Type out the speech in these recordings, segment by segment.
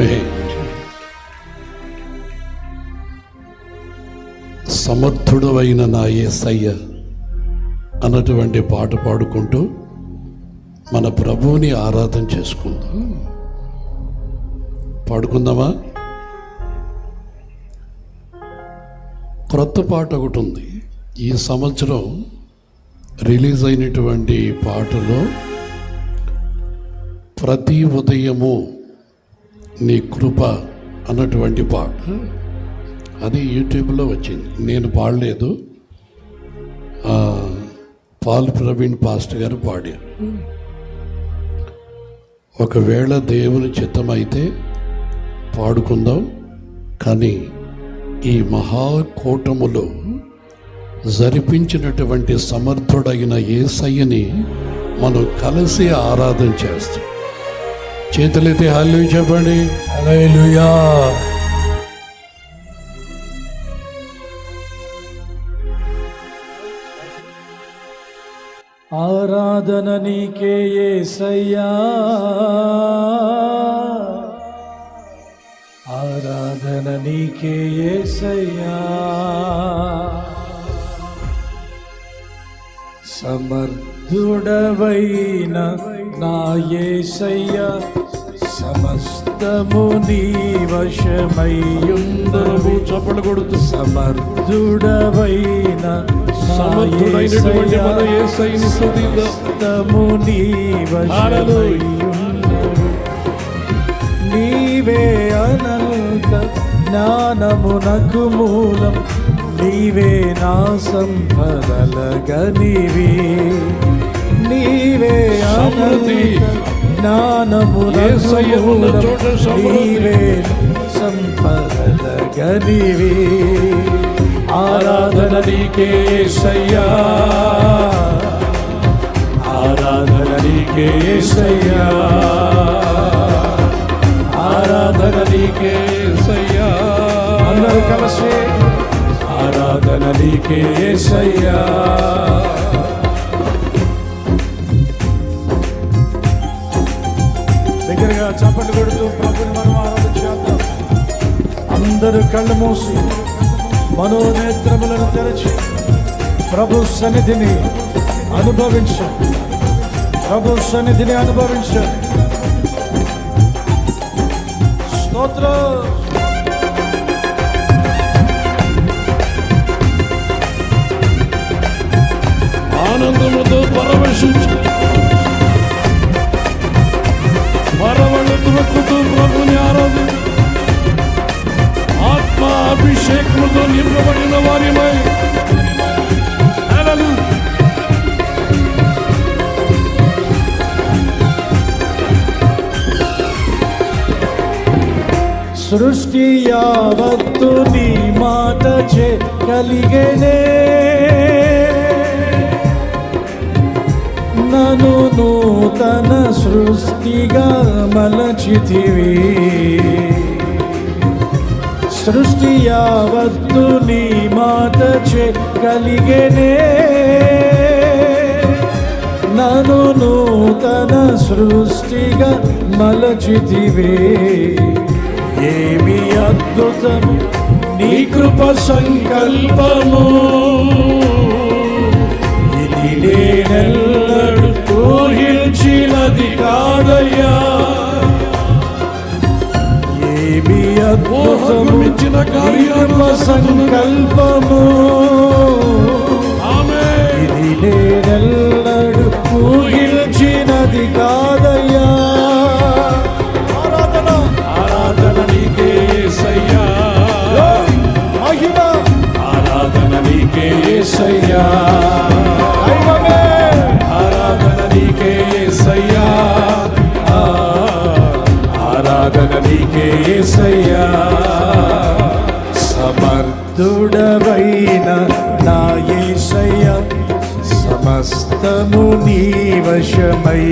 ఆమె సమర్థుడవైన నా ఏసయ్య అన్నటువంటి పాట పాడుకుంటూ మన ప్రభువుని ఆరాధన చేసుకుందాం. పాడుకుందామా? క్రొత్త పాట ఒకటి ఉంది. ఈ సంవత్సరం రిలీజ్ అయినటువంటి పాటలో ప్రతి ఉదయము నీ కృప అన్నటువంటి పాట. అది యూట్యూబ్లో వచ్చింది. నేను పాడలేదు. పాల్ ప్రవీణ్ పాస్ట్ గారు పాడారు. ఒకవేళ దేవుని చిత్తమైతే పాడుకుందాం. కానీ ఈ మహాకూటములో జరిపించినటువంటి సమర్థుడైన ఏసయ్యని మనం కలిసి ఆరాధన చేస్తాం. చేతులైతే హల్లు చెప్పండి. హలోయా ఆరాధన నీకే యేసయ్యా ఆరాధన నీకే యేసయ్యా సమర్థుడవైన నా యేసయ్యా సమస్తము నీ వశమయ్యుందరు చప్పలు కొడుతూ. సమర్థుడవైన సమర్థుడైనటువంటి యేసయ్యా, మన యేసయ్యని స్తుతిద్దాం. సమస్తము నీ వశమయ్యుందరు నీవే అనంత జ్ఞానమునకు మూలం. నీవే నా సంపదలగనివి. నీవే. అనంత జ్ఞానమునకు యేసయ్య ఉన్న మూలం చోట సమృద్ధి. నీవే సంపదలగనివి ఆరాధన నీకే యేసయ్యా ఆరాధన నీకే యేసయ్యా ఆరాధన నీకే యేసయ్యా. అందరూ కలిసి ఆరాధన నీకే దగ్గరగా చప్పట్లు కొడుతూ ప్రభుని మనం ఆరాధించేద్దాం. అందరూ కళ్ళు మూసి మనోనేత్రములను తెరచి ప్రభు సన్నిధిని అనుభవించండి ప్రభు సన్నిధిని అనుభవించండి స్తోత్రం. ఆనందముతో పరమ సృష్టి యావత్తు నీ మాట చే కలిగేనే. నను నూతన సృష్టిగా మలచితివి. సృష్టి యావత్తు నీ మాట చే కలిగేనే. నను నూతన సృష్టిగా మలచితివే. ఏమి అద్భుతము నీ కృప సంకల్పము? ఇది నేనెల్లడు ఊహించినది కాదయ్యా. ఏమి అద్భుతము నీ కృప సంకల్పము? దైవమే. ఆరాధన నీకే యేసయ్యా. ఆ, ఆరాధన నీకే యేసయ్యా సమర్థుడవైన నా యేసయ్యా సమస్తము నీ వశమై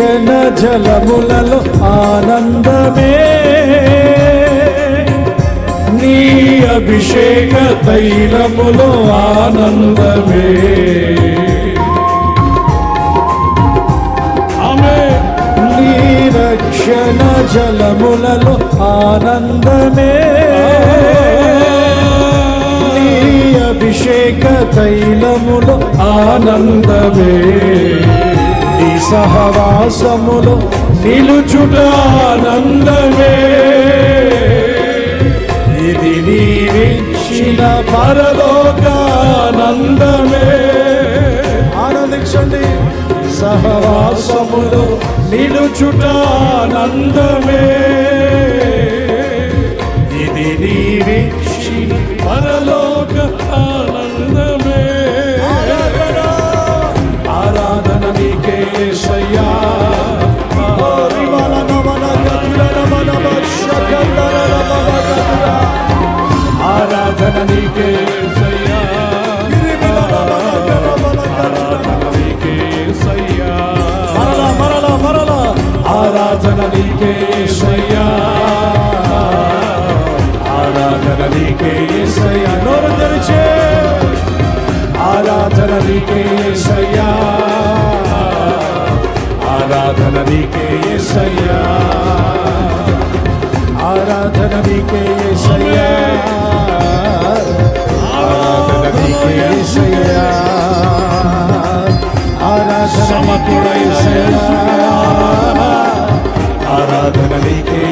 రక్షణ జలములలో ఆనందమే. నీ అభిషేక తైలములో ఆనందమే. ఆమె నీ రక్షణ జలములలో ఆనందమే. నీ అభిషేక తైలములో ఆనందమే. సహవాసములో నిలుచుట ఆనందమే. ఇది నీవిచ్చిన పరలోకానందమే. ఆనందించండి. సహవాసములో నిలుచుట ఆనందమే. ఇది నీవిచ్చిన పరలో ఆరాధన నీకే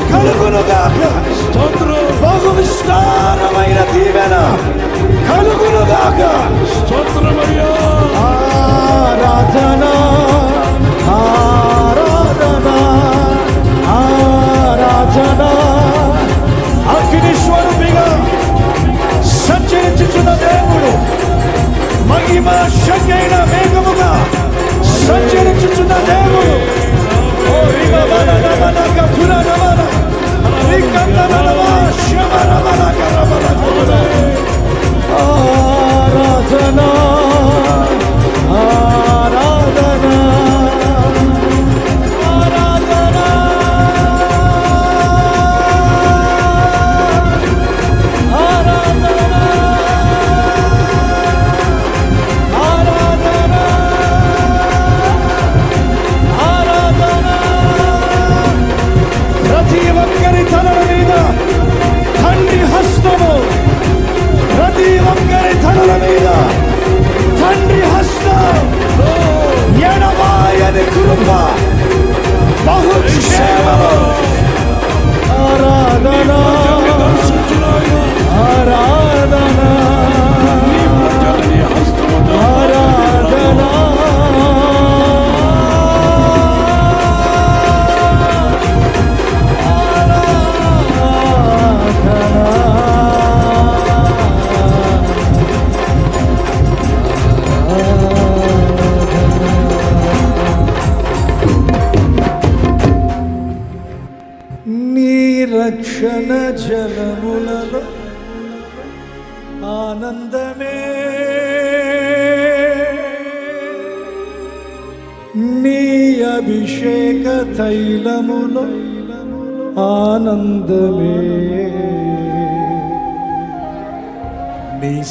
మేలు కలుగునుగాక స్తోత్రం బహు విస్తారమైన దీవెన కలుగునుగాక స్తోత్రమయ్యా ఆరాధన ఆరాధన ఆరాధన. అగ్ని స్వరూపిగా సంచరించుచున్న దేవుడు మహిమ శక్తి వేగముగా సంచరించుచున్న దేవుడు. Aradana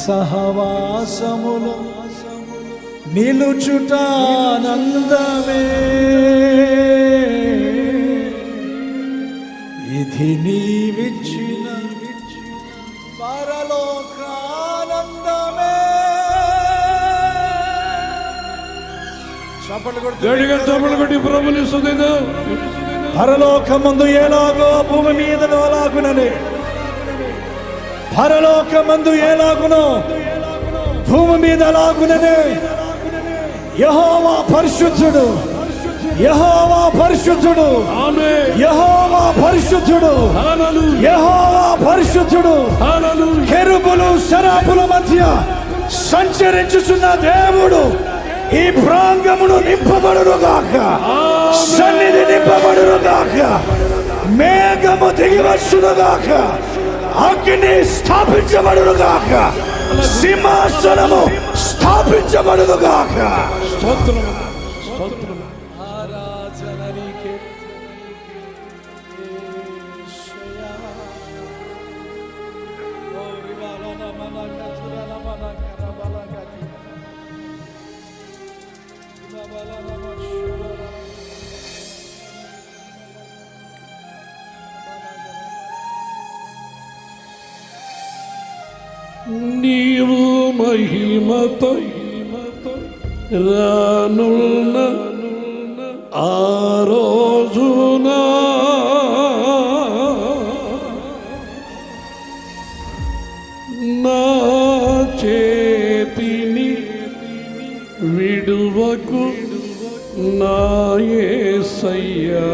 సహవాసములో నిలుచుట ఆనందమే. ఇది నీవిచ్చిన పరలోకానందమే. చప్పట్లు కొడుతూ గడిగా చప్పలు కొట్టి ప్రభుని సుదిదా పరలోకమందు ఎలాగో భూమి మీద అలాగునని. పరలోకమందు ఎలాగునో భూమి మీద అలాగుననే యహోవా పరిశుద్ధుడు. యహోవా పరిశుద్ధుడు. యహోవా పరిశుద్ధుడు. యహోవా పరిశుద్ధుడు. కెరుబులు శరాపుల మధ్య సంచరించుచున్న దేవుడు ఈ ప్రాంగమును నింపబడును గాక. సన్నిధి నింపబడును గాక. మేఘము దిగివచ్చును గాక. అగ్ని స్థాపించబడును గాక. సింహాసనము స్థాపించబడును గాక. స్తోత్రము. మహిమతో రానున్న ఆ రోజున నా చేతిని విడువకు నా యేసయ్యా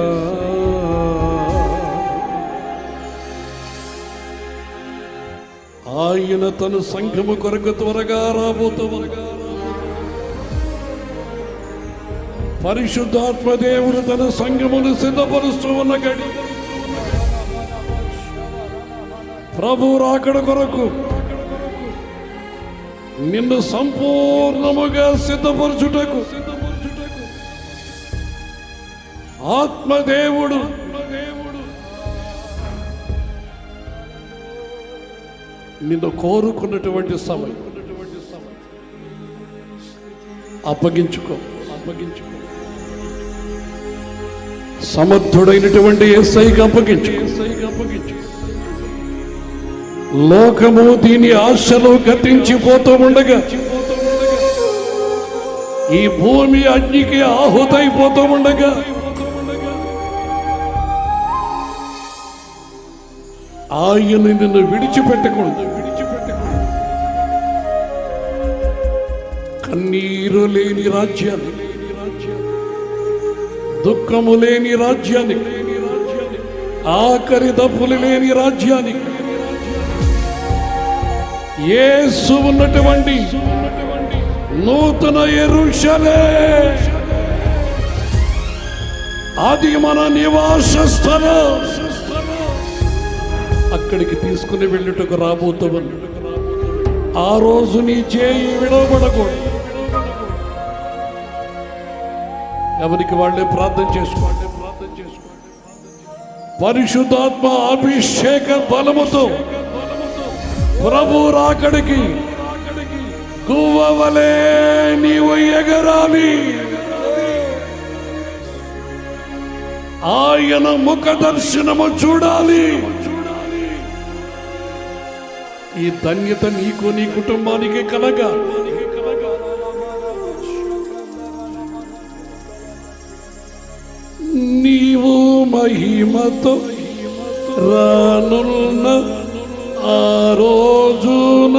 ఆయన తన సంఘము కొరకు త్వరగా రాబోతువరగా పరిశుద్ధాత్మ దేవుడు తన సంఘమును సిద్ధపరుస్తూ ఉన్న గడి. ప్రభు రాకడ కొరకు నిన్ను సంపూర్ణముగా సిద్ధపరచుటకు. ఆత్మదేవుడు నిన్ను కోరుకున్నటువంటి సమయం. అప్పగించుకో అప్పగించుకో. సమర్థుడైనటువంటి ఎస్ఐకి అప్పగించుకో. అప్పగించు లోకము దీని ఆశలు గతించిపోతూ ఉండగా ఈ భూమి అగ్నికి ఆహుతైపోతూ ఉండగా ఆయన నిన్ను విడిచిపెట్టకుండా విడిచిపెట్టకుండా కన్నీరు లేని రాజ్యాన్ని దుఃఖము లేని రాజ్యాన్ని ఆఖరి దప్పులు లేని రాజ్యానికి యేసు ఉన్నటువంటి నూతన ఎరుషలే. అది మన నివాస స్థలం అక్కడికి తీసుకుని వెళ్ళుటకు రాబోతామని ఆ రోజు నీ చేయి విడవబడకూడదు. ఎవరికి వాళ్ళే ప్రార్థన చేసుకోండి. ప్రార్థన చేసుకోండి పరిశుద్ధాత్మ అభిషేక బలముతో ప్రభు రాకడికి గువ్వవలే నీవు ఎగరాలి. ఆయన ముఖ దర్శనము చూడాలి. ఈ ధన్యత నీకు నీ కుటుంబానికి కలగా. నీవు మహిమతో రానున్న ఆ రోజున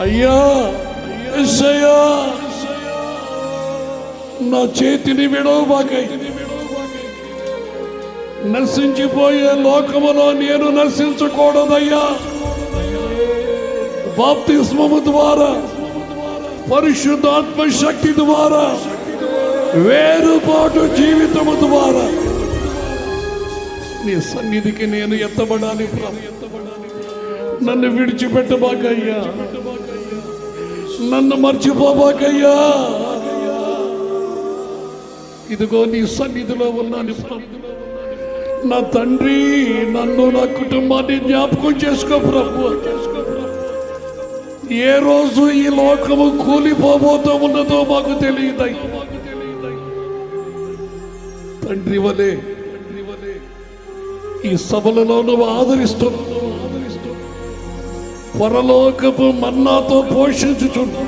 అయ్యా ఎస్సయ్యా నా చేతిని విడవబాకై నశించిపోయే లోకములో నేను నశించకూడదయ్యా. బాప్తిస్మము ద్వారా పరిశుద్ధాత్మ శక్తి ద్వారా వేరుపాటు జీవితము ద్వారా నీ సన్నిధికి నేను ఎత్తబడాలి నన్ను విడిచిపెట్టబాకయ్యా. నన్ను మర్చిపోబాకయ్యా. ఇదిగో నీ సన్నిధిలో ఉన్నాను ప్రభు. నా తండ్రి నన్ను నా కుటుంబాన్ని జ్ఞాపకం చేసుకో ప్రభు. ఏ రోజు ఈ లోకము కూలిపోబోతూ ఉన్నదో మాకు తెలియదు తండ్రి వలే ఈ సభలలో నువ్వు ఆదరిస్తున్నావు. పరలోకపు మన్నాతో పోషించుచున్నా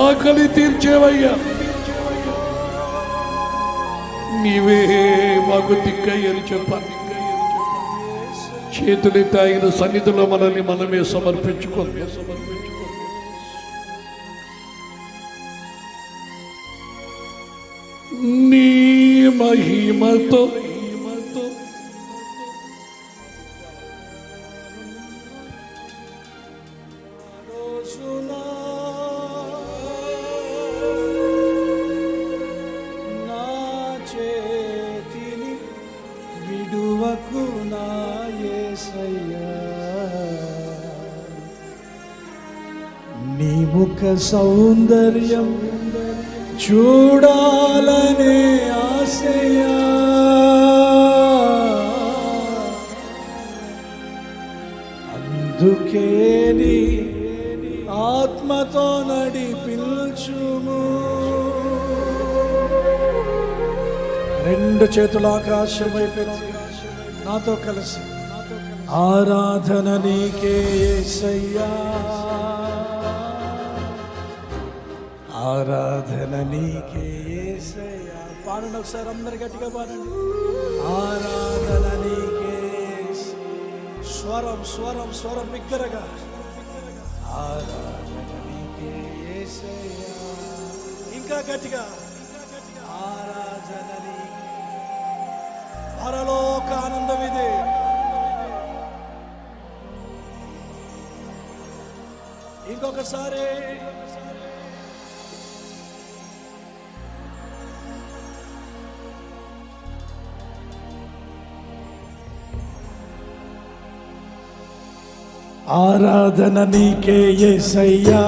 ఆకలి తీర్చేవయ్యా. నీవే మాకు దిక్కయ్యని చెప్పాలి చేతులు తాగిన సన్నిధిలో మనల్ని మనమే సమర్పించుకోవాలి. నీ మహిమతో నీ సౌందర్యం చూడాలనే ఆశయా. అందుకే నీ ఆత్మతో నడిపించుము. రెండు చేతుల ఆకాశం అయిపోయింది నాతో కలిసి. ఆరాధన నీకే సయ్యా ఆరాధన నీకే యేసయ్యా పాడండి ఒకసారి అందరు గట్టిగా పాడండి. ఆరాధన నీకే స్వరం స్వరం స్వరం బిగ్గరగా. ఆరాధన నీకే ఇంకా గట్టిగా. ఆరాధన నీకే. పరలోక ఆనందం ఇది. ఇంకొకసారి. ఆరాధన నీకే ఏసయ్యా.